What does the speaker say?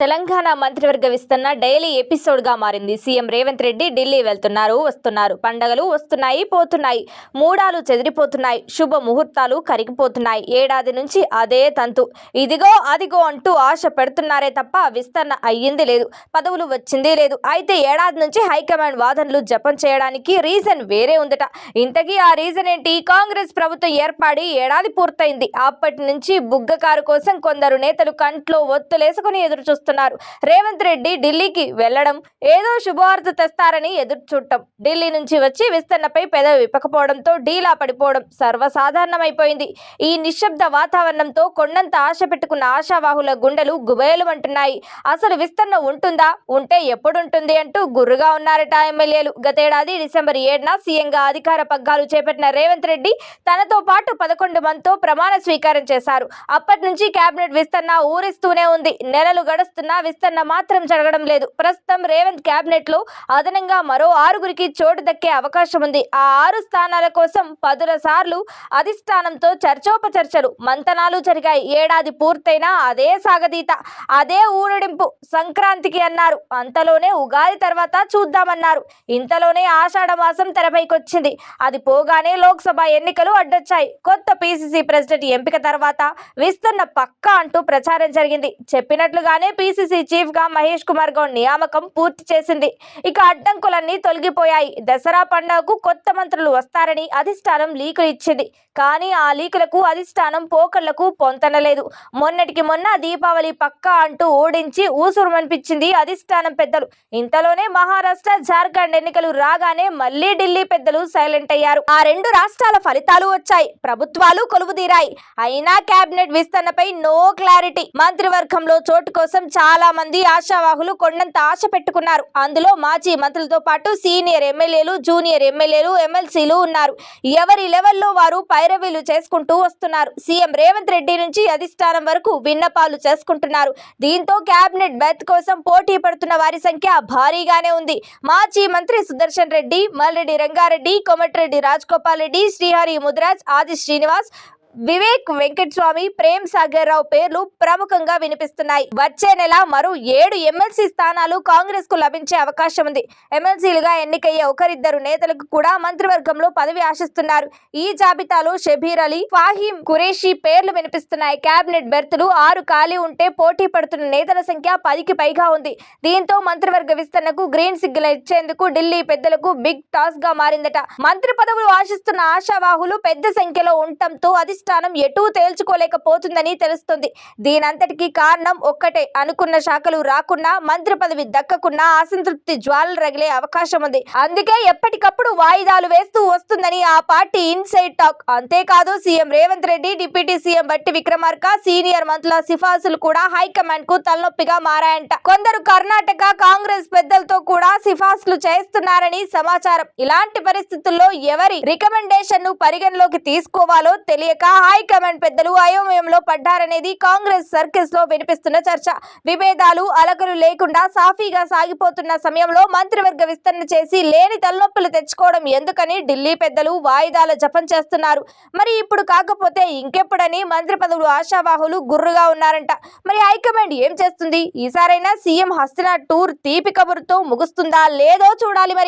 తెలంగాణ మంత్రివర్గ విస్తరణ డైలీ ఎపిసోడ్గా మారింది. సీఎం రేవంత్ రెడ్డి ఢిల్లీ వెళ్తున్నారు వస్తున్నారు. పండగలు వస్తున్నాయి పోతున్నాయి. మూడాలు చెదిరిపోతున్నాయి. శుభ ముహూర్తాలు కరిగిపోతున్నాయి. ఏడాది నుంచి అదే తంతు. ఇదిగో అదిగో అంటూ ఆశ పెడుతున్నారే తప్ప విస్తరణ అయ్యింది లేదు. పదవులు వచ్చింది లేదు. అయితే ఏడాది నుంచి హైకమాండ్ వాదనలు జపం చేయడానికి రీజన్ వేరే ఉందట. ఇంతకీ ఆ రీజన్ ఏంటి? కాంగ్రెస్ ప్రభుత్వం ఏర్పడి ఏడాది పూర్తయింది. అప్పటి నుంచి బుగ్గ కారు కోసం కొందరు నేతలు కంట్లో ఒత్తులేసుకుని ఎదురు చూస్తున్నారు రేవంత్ రెడ్డి ఢిల్లీకి వెళ్ళడం ఏదో శుభవార్త తెస్తారని ఎదురు చూడటం ఢిల్లీ నుంచి వచ్చి విస్తరణపై పెదవి విప్పకపోవడంతో డీలా పడిపోవడం సర్వసాధారణమైపోయింది. ఈ నిశ్శబ్ద వాతావరణంతో కొండంత ఆశ పెట్టుకున్న ఆశావాహుల గుండెలు గుబేలుమంటున్నాయి అసలు విస్తరణ ఉంటుందా? ఉంటే ఎప్పుడుంటుంది అంటూ గుర్రుగా ఉన్నారట ఎమ్మెల్యేలు. గతేడాది డిసెంబర్ ఏడున సీఎంగా అధికార పగ్గాలు చేపట్టిన రేవంత్ రెడ్డి తనతో పాటు పదకొండు మందితో ప్రమాణ స్వీకారం చేశారు. అప్పటి నుంచి కేబినెట్ విస్తరణ ఊరిస్తూనే ఉంది. నెలలు చేస్తున్నా విస్తరణ మాత్రం జరగడం లేదు. ప్రస్తుతం రేవంత్ కేబినెట్లో అదనంగా మరో ఆరుగురికి చోటు దక్కే అవకాశం ఉంది. ఆ ఆరు స్థానాల కోసం పదుల సార్లు అధిష్టానంతో చర్చోపచర్చలు మంతనాలు జరిగాయి. ఏడాది పూర్తయినా అదే సాగదీత అదే ఊరడింపు సంక్రాంతికి అన్నారు. అంతలోనే ఉగాది తర్వాత చూద్దామన్నారు. ఇంతలోనే ఆషాఢ మాసం తెరపైకొచ్చింది. అది పోగానే లోక్సభ ఎన్నికలు అడ్డొచ్చాయి. కొత్త పీసీసీ ప్రెసిడెంట్ ఎంపిక తర్వాత విస్తరణ పక్కా అంటూ ప్రచారం జరిగింది. చెప్పినట్లుగానే పీసీసీ చీఫ్గా మహేష్ కుమార్ గౌడ్ నియామకం పూర్తి చేసింది. ఇక అడ్డంకులన్నీ తొలగిపోయాయి. దసరా పండుగకు కొత్త మంత్రులు వస్తారని అధిష్టానం లీకులు ఇచ్చింది. కానీ ఆ లీకులకు అధిష్టానం పోకళ్ళకు పొంతనలేదు. మొన్నటికి మొన్న దీపావళి పక్కా అంటూ ఓడించి ఊసురుమనిపించింది అధిష్టానం పెద్దలు. ఇంతలోనే మహారాష్ట్ర జార్ఖండ్ ఎన్నికలు రాగానే మళ్ళీ ఢిల్లీ పెద్దలు సైలెంట్ అయ్యారు. ఆ రెండు రాష్ట్రాల ఫలితాలు వచ్చాయి. ప్రభుత్వాలు కొలువుదీరాయి. అయినా కేబినెట్ విస్తరణపై నో క్లారిటీ. మంత్రివర్గంలో చోటు కోసం చాలా మంది ఆశావాహులు కొండంత ఆశ పెట్టుకున్నారు. అందులో మాజీ మంత్రులతో పాటు సీనియర్ ఎమ్మెల్యేలు జూనియర్ ఎమ్మెల్యేలు ఎమ్మెల్సీలు ఉన్నారు. ఎవరి లెవెల్లో వారు పైరవీలు చేసుకుంటూ వస్తున్నారు. సీఎం రేవంత్ రెడ్డి నుంచి అధిష్టానం వరకు విన్నపాలు చేసుకుంటున్నారు. దీంతో కేబినెట్ బెత్ కోసం పోటీ పడుతున్న వారి సంఖ్య భారీగానే ఉంది. మాజీ మంత్రి సుదర్శన్ రెడ్డి మల్రెడ్డి రంగారెడ్డి కోమటిరెడ్డి రాజ్గోపాల్ రెడ్డి శ్రీహరి ముద్రాజ్ ఆది శ్రీనివాస్ వివేక్ వెంకటస్వామి ప్రేమ్ సాగర్ రావు పేర్లు ప్రముఖంగా వినిపిస్తున్నాయి. వచ్చే నెల మరో ఏడు ఎమ్మెల్సీ స్థానాలు కాంగ్రెస్కు లభించే అవకాశం ఉంది. ఎమ్మెల్సీలుగా ఎన్నికయ్యే ఒకరిద్దరు నేతలకు కూడా మంత్రివర్గంలో పదవి ఆశిస్తున్నారు. ఈ జాబితాలో షబీర్ అలీ ఫాహీం ఖురేషీ పేర్లు వినిపిస్తున్నాయి. కేబినెట్ బెర్తులు ఆరు ఖాళీ ఉంటే పోటీ పడుతున్న నేతల సంఖ్య పదికి పైగా ఉంది. దీంతో మంత్రివర్గ విస్తరణకు గ్రీన్ సిగ్నల్ ఇచ్చేందుకు ఢిల్లీ పెద్దలకు బిగ్ టాస్గా మారిందట. మంత్రి పదవులు ఆశిస్తున్న ఆశావాహులు పెద్ద సంఖ్యలో ఉండటంతో అది అధిష్టానం ఎటూ తేల్చుకోలేకపోతుందని తెలుస్తుంది. దీనంతటికీ కారణం ఒక్కటే అనుకున్న శాఖలు రాకున్నా మంత్రి పదవి దక్కకున్నా అసంతృప్తి జ్వాలలు రగిలే అవకాశం ఉంది. అందుకే ఎప్పటికప్పుడు వాయిదాలు వేస్తూ వస్తుందని ఆ పార్టీ ఇన్సైడ్ టాక్. అంతేకాదు CM Revanth Reddy deputy CM Bhatti Vikramarka senior మంత్రుల సిఫార్సులు కూడా హైకమాండ్కు తలనొప్పిగా మారాయంట. కొందరు కర్ణాటక కాంగ్రెస్ పెద్దలతో కూడా సిఫార్సులు చేస్తున్నారని సమాచారం. ఇలాంటి పరిస్థితుల్లో ఎవరి రికమెండేషన్ను పరిగణలోకి తీసుకోవాలో తెలియక హైకమాండ్ పెద్దలు అయోమయంలో పడ్డారనేది కాంగ్రెస్ సర్కిల్స్లో వినిపిస్తున్న చర్చ. విభేదాలు అలకలు లేకుండా సాఫీగా సాగిపోతున్న సమయంలో మంత్రివర్గ విస్తరణ చేసి లేని తలనొప్పులు తెచ్చుకోవడం ఎందుకని ఢిల్లీ పెద్దలు వాయిదాల జపం చేస్తున్నారు. మరి ఇప్పుడు కాకపోతే ఇంకెప్పుడని మంత్రి పదవులు ఆశావాహులు గుర్రుగా ఉన్నారంట. మరి హైకమాండ్ ఏం చేస్తుంది? ఈసారైనా సీఎం హస్తినా టూర్ తీపి కబురుతో ముగుస్తుందా? లేదో చూడాలి మరి.